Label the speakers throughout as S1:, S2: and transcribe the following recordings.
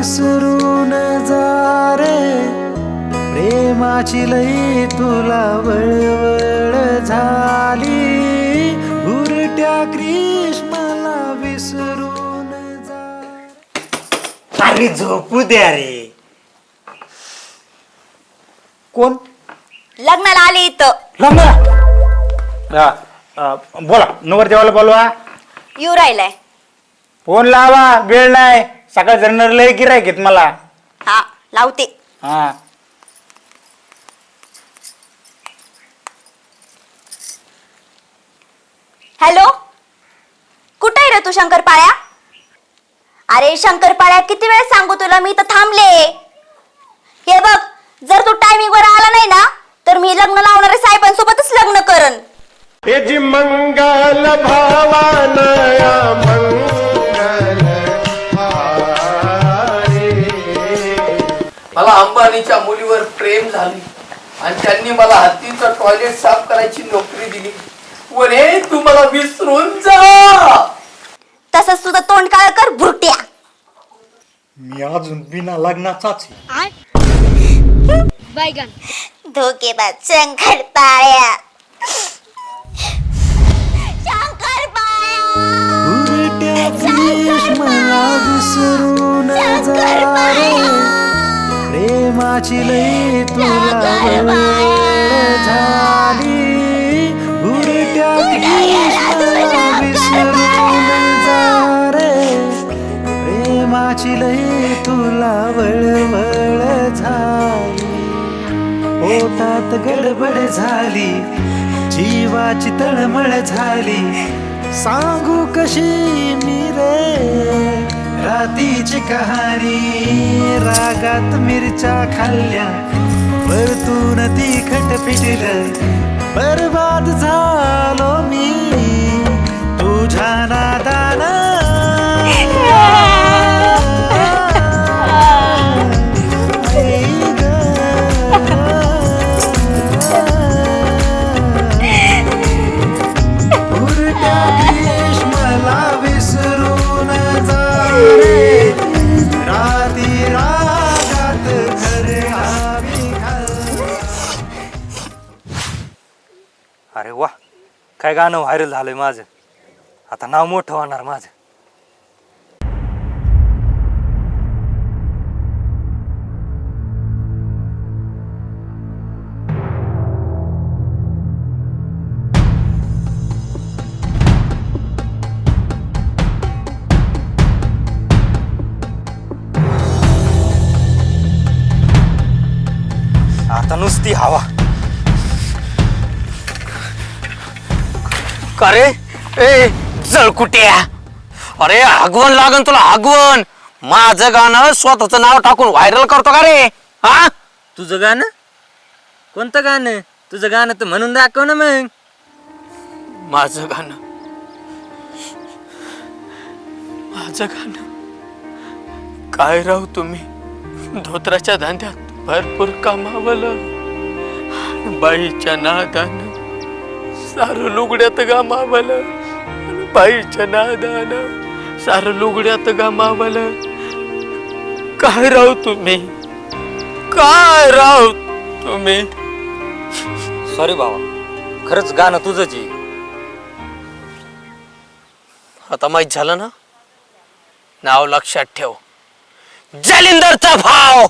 S1: विसरून जा रे. प्रेमाची लई तुला वळवळ झाली. उरट्या कृष्णाला विसरून जा
S2: अरे झोपू द्या रे. कोण?
S3: लग्नाला आले इथं.
S2: लग्न हा, अ, बोला. नवर देवाला बोलवा.
S3: येऊ राहिलाय.
S2: फोन लावा वेळ नाही. सकाळ जण लय गिराय घेत मला.
S3: हा लावते.
S2: हा.
S3: हॅलो? कुठे आहे रे तू शंकरपाळ्या? अरे शंकरपाळ्या किती वेळ सांगू तुला? मी तर थांबले. हे बघ जर तू टायमिंग वर आला नाही ना तर मी लग्न लावणाऱ्या साहेबांसोबतच लग्न करन
S4: यजि मंगल भावानया मंगल
S5: अंबानीच्या मुलीवर प्रेम झाले. आणि त्यांनी मला हत्तीचं टॉयलेट साफ करायची नोकरी दिली. वरे तू मला विसरून जा!
S3: तसंच तुझं तोंड काळ कर भुरट्या
S2: मी अजून बिना लग्नाचाच आहे.
S3: धोकेबाज शंकरपाळ्या शंकरपाळ्या
S1: उरट्या कृष्णाला विसरून जा रे. प्रेमाची लई तुला झाली. कृष्णाला विसरून जा रे प्रेमाची लई तुला वळवळ झाली. पोटात गडबड झाली. जीवाची तळमळ झाली. सांगू कशी मी रे? रातीची कहाणी रागात मिरच्या खाल्ल्या. परतून तिखट पिटलं बरबाद झालो मी. तुझ्या नादान.
S6: काय गाणं व्हायरल झालंय माझं. आता नाव मोठं होणार माझं. आता नुसती हवा. का रे? ए जळकुट्या अरे हगवण लागन तुला हगवण माझं गाणं स्वतःच नाव टाकून व्हायरल करतो का रे? हा? तुझं गाणं? कोणतं गाणं? तुझं गाणं तर म्हणून दाखव ना मग. माझं गाणं. माझं गाणं. काय राहू तुम्ही? धोत्राच्या धांद्यात भरपूर कमावलं. बाईच्या नादानं सारं लुगड्यात गमावलं बाईच्या नादानं सारं लुगड्यात गमावलं काय राव तुम्ही? काय राव तुम्ही? सॉरी बाबा. खरंच गाणं तुझंच आहे. आता माहीत झालं ना? नाव लक्षात ठेव. जालिंदरचा भाव.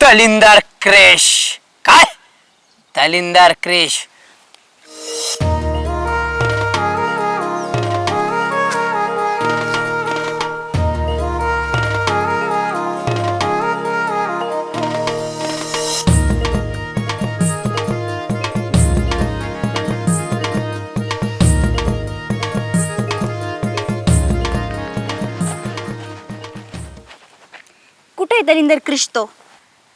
S6: दलिंदर क्रेश. काय? दलिंदर क्रेश.
S3: कुठे आहे दलिंदर क्रिस्तो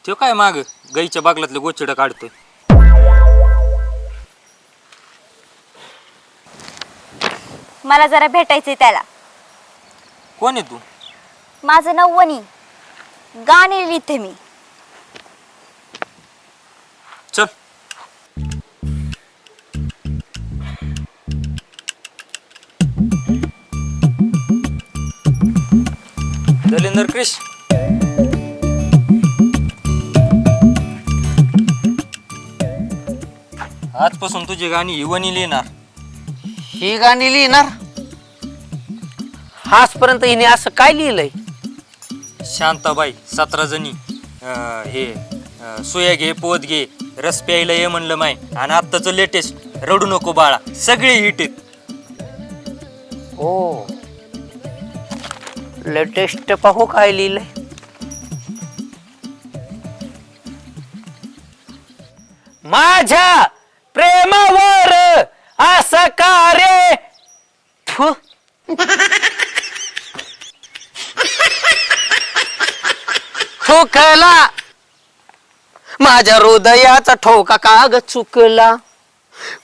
S6: तो काय माग? गाईच्या बागलातलं गोचिड काढतोय.
S3: मला जरा भेटायचंय त्याला.
S6: कोण आहे तू?
S3: माझं नाव वनी. गाणे लिहिते मी.
S6: चल.
S7: सिकंदर क्रिश. आजपासून तुझी गाणी युवनी लिहिणार
S6: ही गाणी लिहिणार? आजपर्यंत हिने असं काय लिहिलंय?
S7: शांताबाई सतरा जणी. अं, हे अं, सुया घे पोत घे रस प्यायला ये म्हणलं माय. आणि आत्ताचं लेटेस्ट रडू नको बाळा. सगळे हिट आहेत.
S6: हो. लेटेस्ट पाहू काय लिहिलंय. माझ्या प्रेमावर असं का रे? थु. ठोकला. माझ्या हृदयाचा ठोका काग चुकला?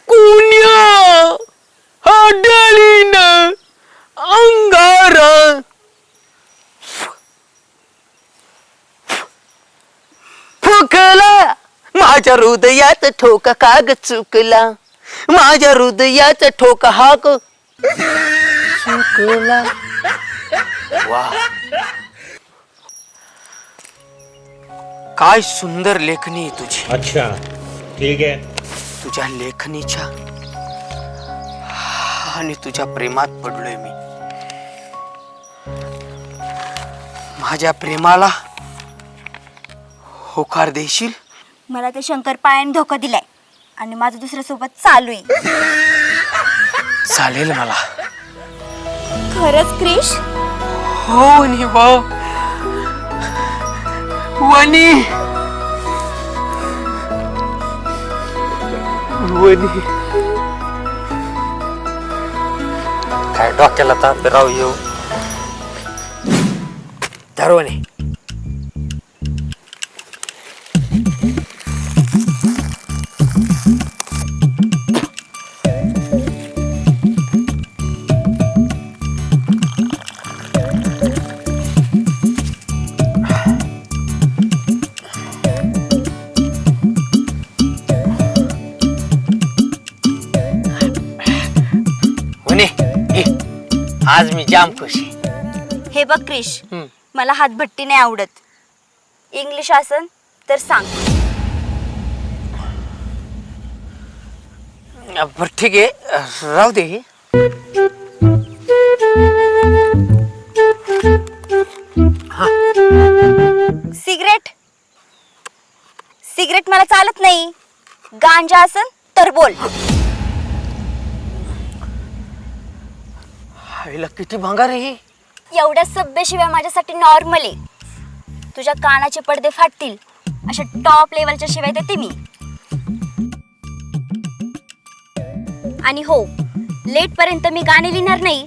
S6: कुण्या हडळीन अंगार? फुकला. माझ्या हृदयात ठोका काग चुकला? माझ्या हृदयाचा ठोका हा ग चुकला. वा. काय सुंदर लेखनी आहे तुझी.
S4: अच्छा ठीक है
S6: तुझ्या लेखनीच्या आणि तुझ्या प्रेमात पडलोय मी. माझ्या प्रेमाला होकार देशील?
S3: मला ते शंकर पायाने धोका दिलाय. आणि माझं दुसऱ्या सोबत चालू आहे.
S6: चालेल मला.
S3: खरंच क्रिश?
S6: हो वनी हो वनी. वनी.
S7: काय डोक्याला ताप राव येऊ?
S6: धरवणे आज मी जाम खुशी.
S3: हे बघ क्रिश
S6: हम्म.
S3: मला हातभट्टी नाही आवडत. इंग्लिश असन तर सांग.
S6: बर ठीक आहे. अ, राहू दे.
S3: सिगरेट? सिगरेट मला चालत नाही. गांजा असन तर बोल.
S6: हायला किती भांगार आहे ही.
S3: एवढ्या सभ्य शिवाय माझ्यासाठी नॉर्मल आहे. तुझ्या कानाचे पडदे फाटतील. अशा टॉप लेवलच्या शिवाय देते मी. आणि हो लेट पर्यंत मी गाणे लिहिणार नाही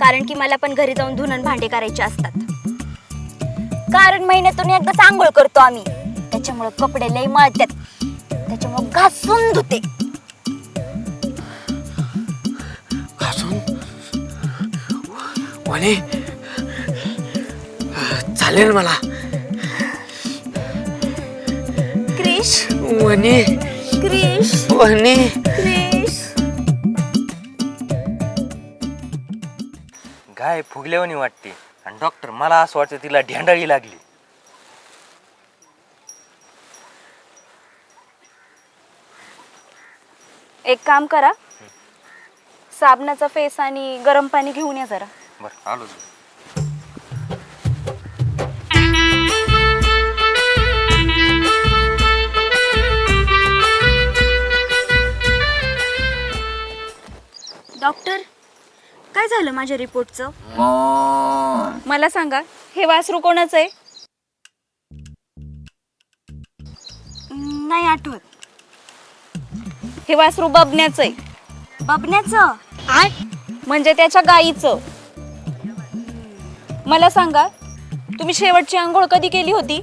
S3: कारण की मला पण घरी जाऊन धुणन भांडे करायचे असतात. कारण महिन्यातून एकदा आंघोळ करतो आम्ही. त्याच्यामुळे कपडे लई मळतात त्याच्यामुळे घासून धुते.
S6: वने चालेल मला.
S3: क्रिश.
S6: वने.
S3: क्रिश.
S6: वने.
S3: क्रिश.
S7: गाय फुगल्यावानी वाटते. आणि डॉक्टर मला असं वाटतं तिला ढेंडाळी लागली.
S3: एक काम करा. साबणाचा फेस आणि गरम पाणी घेऊन या जरा.
S7: बरं आलो
S3: डॉक्टर काय झालं माझ्या रिपोर्टचं? मला सांगा हे वासरू कोणाचं आहे? नाही आठवत. हे वासरू बबण्याचं आहे. बबण्याचं म्हणजे त्याच्या गाईचं. मला सांगा तुम्ही शेवटची आंघोळ कधी केली होती?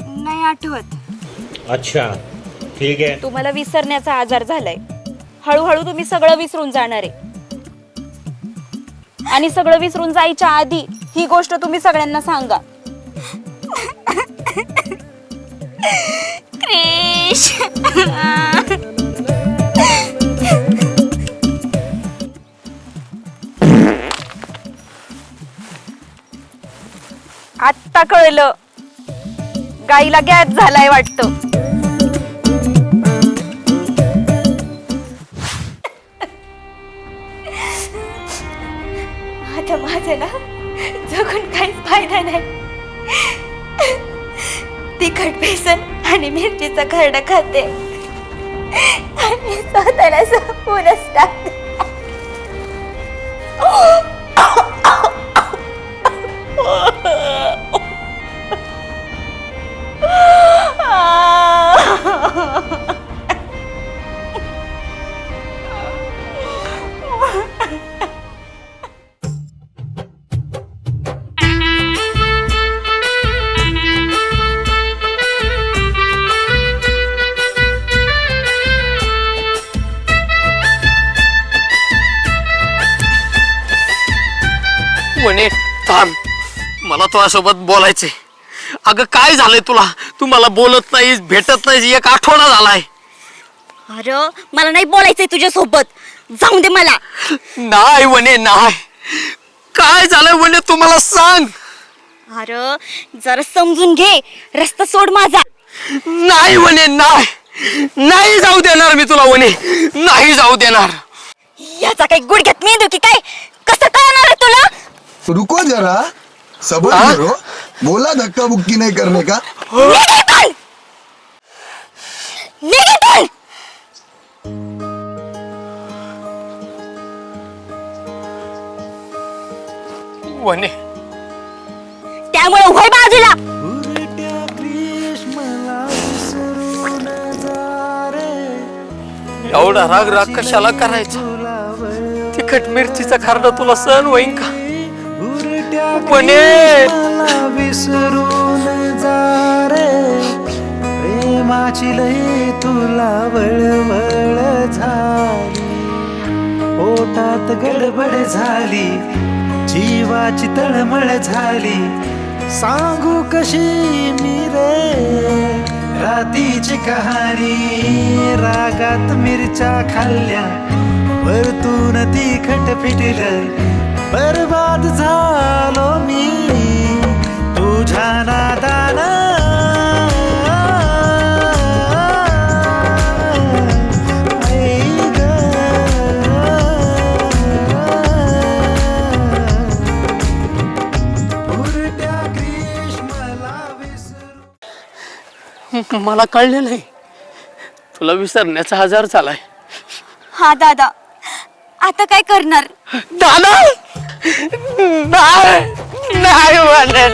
S3: नाही आठवत.
S4: अच्छा ठीक है
S3: तुम्हाला विसरण्याचा आजार झालाय. हळूहळू तुम्ही सगळं विसरून जाणार आहे. आणि सगळं विसरून जायच्या आधी ही गोष्ट तुम्ही सगळ्यांना सांगा. क्रिश. कळलं. गाईला गॅस झालाय वाटतो. आता माझं ना जगून काहीच फायदा नाही. तिखट बेसन आणि मिरचीचा खरडा खाते. आणि स्वतःला संपूर्णच टाकते.
S6: तुझ्यासोबत बोलायचंय अगं काय झालंय तुला? तू मला बोलत नाहीस भेटत नाहीस एक आठवडा झालाय.
S3: अरे मला नाही बोलायचंय तुझ्या सोबत जाऊन दे मला.
S6: नाही म्हणे नाही. काय झालंय म्हणे तू मला सांग.
S3: अरे जरा समजून घे. रस्ता सोड माझा.
S6: नाही म्हणे नाही. नाही जाऊ देणार मी तुला म्हणे. नाही जाऊ देणार.
S3: याचा काही गुडघ्यात मेंदू की काय? कसं कळणार आहे तुला?
S8: रुको जरा. सबर
S6: हाँ?
S8: करो बोला धक्का बुक्की नहीं करने का!
S6: म्हणे
S3: त्यामुळे वय बाजूला.
S6: एवढा राग राग कशाला करायचा? तिखट मिरचीचा खारडा तुला सहन होईन का?
S1: उरट्या मला विसरून जा रे. प्रेमाची लई तुला वळवळ झाली. पोटात गडबड झाली. जीवाची तळमळ झाली. सांगू कशी मी रे? रातीची कहाणी रागात मिरच्या खाल्ल्या. वरतून तिखट फिटलं बरबाद झालो मी तुझ्या नादान आई ग. उरट्या ग्रीष्मला विसरू
S6: मला कळलेलं आहे तुला विसरण्याचा आजार झालाय.
S3: हा दादा. आता काय करणार?
S6: दादा! नाही नाही म्हणे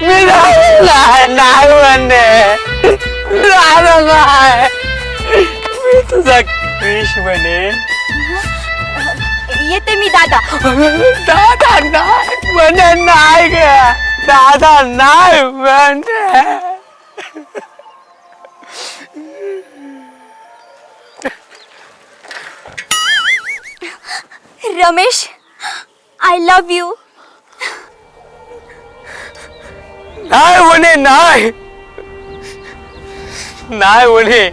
S6: मी नाही नाही नाही म्हणे. दादा नाही. मी तुझा क्रिश म्हणे.
S3: येते मी दादा.
S6: दादा नाही म्हणे नाही ग. दादा नाही म्हणे.
S3: रमेश आय लव्ह यू
S6: नाही म्हणे नाही. नाही म्हणे.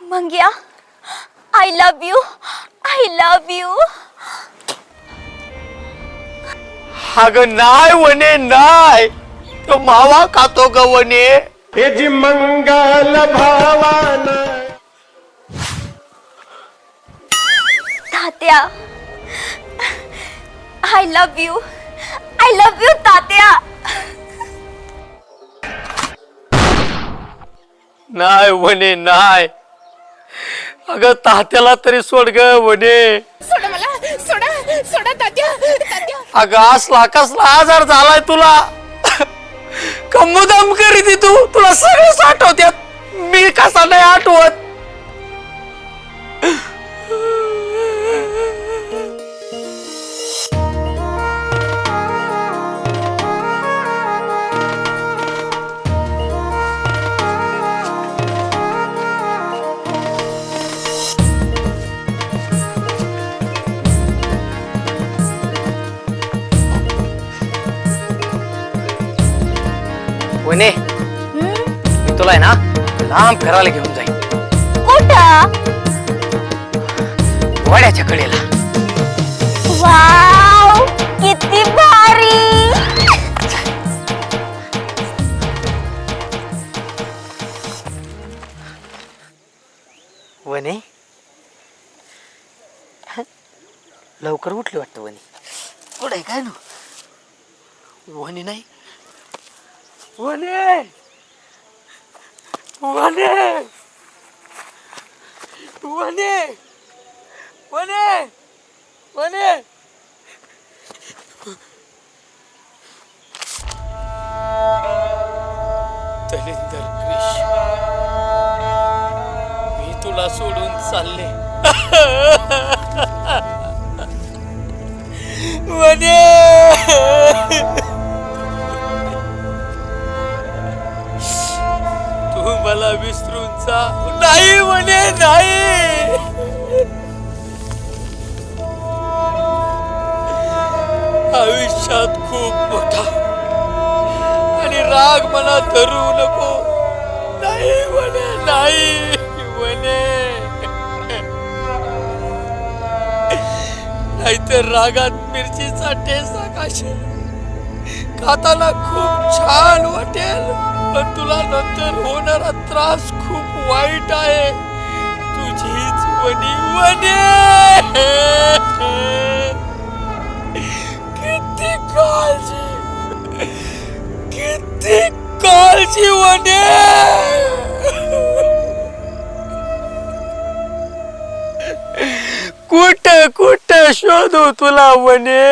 S3: Mangya I love you I love you
S6: अगं नाही म्हणे नाही. तो मावा खातो ग म्हणे.
S3: Tatya. I love you I love you Tatya.
S6: नाही म्हणे नाही. अगं तात्याला तरी सोड ग म्हणे. अगं असला कसला आजार झालाय तुला. कमुदम करीती तू. तुला सगळेच आठवत्यात मी कसा नाही आठवत. लांब फिरायला घेऊन जाईन
S3: कुठं?
S6: वड्याच्या कडेला.
S3: वाव किती भारी.
S6: वने लवकर उठली वाटतं वने कुठे काय ना? वने नाही. वने वने! वने! वने! वने! दलिंदर क्रिश मी तुला सोडून चालले. नाहीतर रागात मिरचीचा ठेसा खाशील. खाताना खूप छान वाटेल पण तुला नंतर होणारा त्रास खूप वाईट आहे. तुझीच वनी वने किती काळजी! किती काळजी वने कुठ कुठ शोधू तुला वने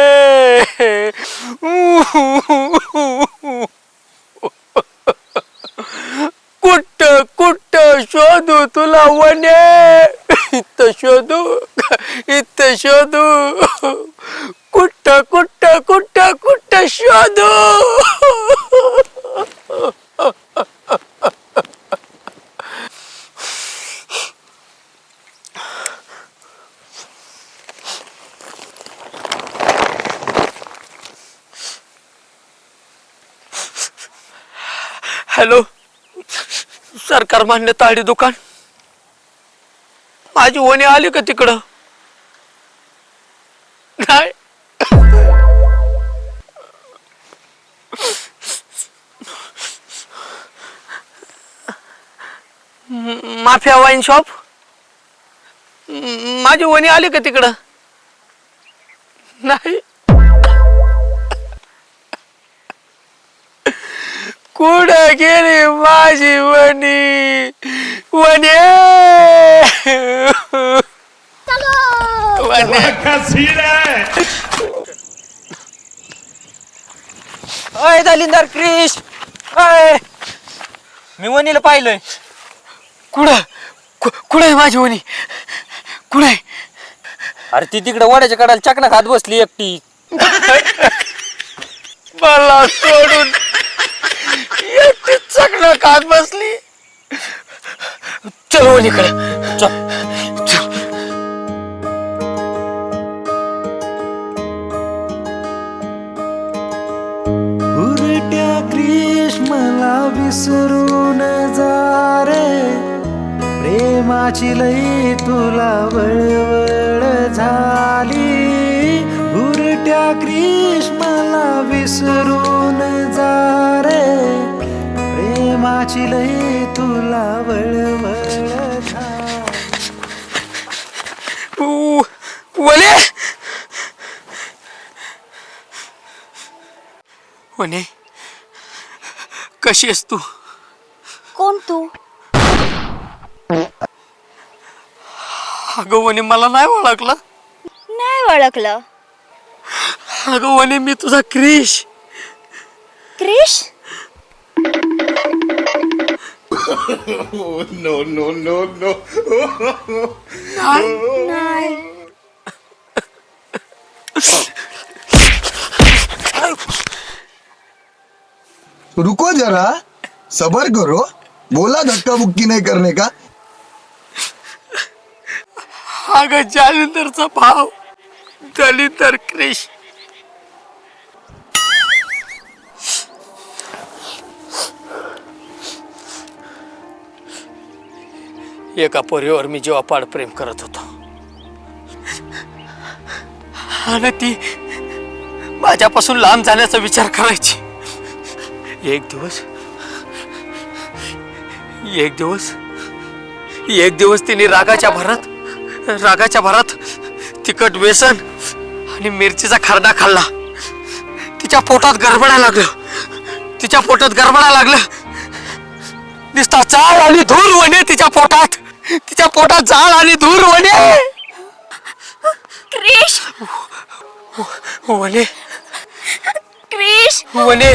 S6: कुठ कुठ शोधू तुला वने इथं शोधू इथं शोधू कुठ कुठ कुठ कुठ शोधू हॅलो सरकार मान्य ताडी दुकान. माझी ओणी आली का तिकडं? नाही. Mafia wine shop? माझी वणी आली का तिकडं? नाही. कुठं गेली माझी वणी? वने वने
S7: अय दलिंदर क्रिश! अय! मी वनीला पाहिलंय.
S6: कुठं? कु- कुठं आहे माझी वणी? कुठं आहे?
S7: अरे ती तिकडे वड्याच्या कडाला चकना खात बसली एकटी.
S6: मला सोडून एकटी सगळं कात बसली. चलो इकडे.
S1: उरट्या ग्रीष्मला विसरून जा रे. प्रेमाची लई तुला वळवळ झाली. उरट्या ग्रीष्मला विसरून जा रे. प्रेमाची लई तुला वळवळ
S6: वने? वने कशी आहेस तू?
S3: कोण तू?
S6: अगं वने मला नाही ओळखलं.
S3: नाही ओळखलं.
S6: अगं वने मी तुझा क्रिश.
S3: क्रिश? नाही
S8: रुको जरा. सबर करो. बोला धक्का बुक्की नहीं करने का?
S6: अगं जालिंदरचा भाव दलिंदर क्रिश. एका पोरीवर मी जेव्हा पाड प्रेम करत होतो. आणि ती माझ्यापासून लांब जाण्याचा विचार करायची. एक दिवस एक दिवस एक दिवस तिने रागाच्या भरात रागाच्या भरात तिखट बेसन आणि मिरचीचा खरडा खाल्ला. तिच्या पोटात गरबडा लागलं. तिच्या पोटात गरबडा लागलं. दिसता चाळ आणि धूर वने तिच्या पोटात. तिच्या पोटात जाळ आणि धूर वने.
S3: क्रिश.
S6: वने.
S3: क्रिश.
S6: वने.